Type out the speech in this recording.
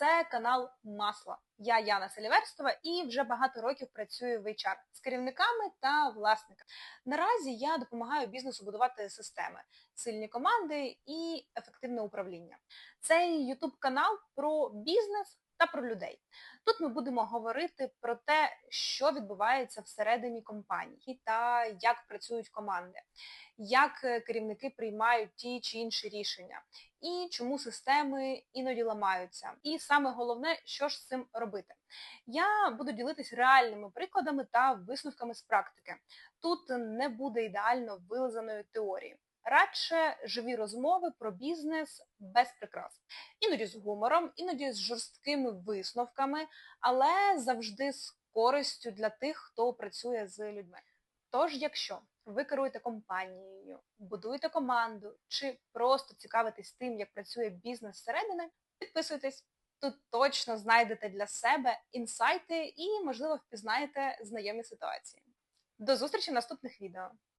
Це канал Масло. Я Яна Селіверстова і вже багато років працюю в HR з керівниками та власниками. Наразі я допомагаю бізнесу будувати системи, сильні команди і ефективне управління. Цей YouTube канал про бізнес та про людей. Тут ми будемо говорити про те, що відбувається всередині компанії та як працюють команди, як е, керівники приймають ті чи інші рішення, і чому системи іноді ламаються. І саме головне, що ж з цим робити. Я буду ділитись реальними прикладами та висновками з практики. Тут не буде ідеально вилизаної теорії радше живі розмови про бізнес без прикрас. Іноді з гумором, іноді з жорсткими висновками, але завжди з користю для тих, хто працює з людьми. Тож, якщо ви керуєте компанією, будуєте команду чи просто цікавитесь тим, як працює бізнес зсередини, підписуйтесь. Тут точно знайдете для себе інсайти і, можливо, впізнаєте знайомі ситуації. До зустрічі в наступних відео!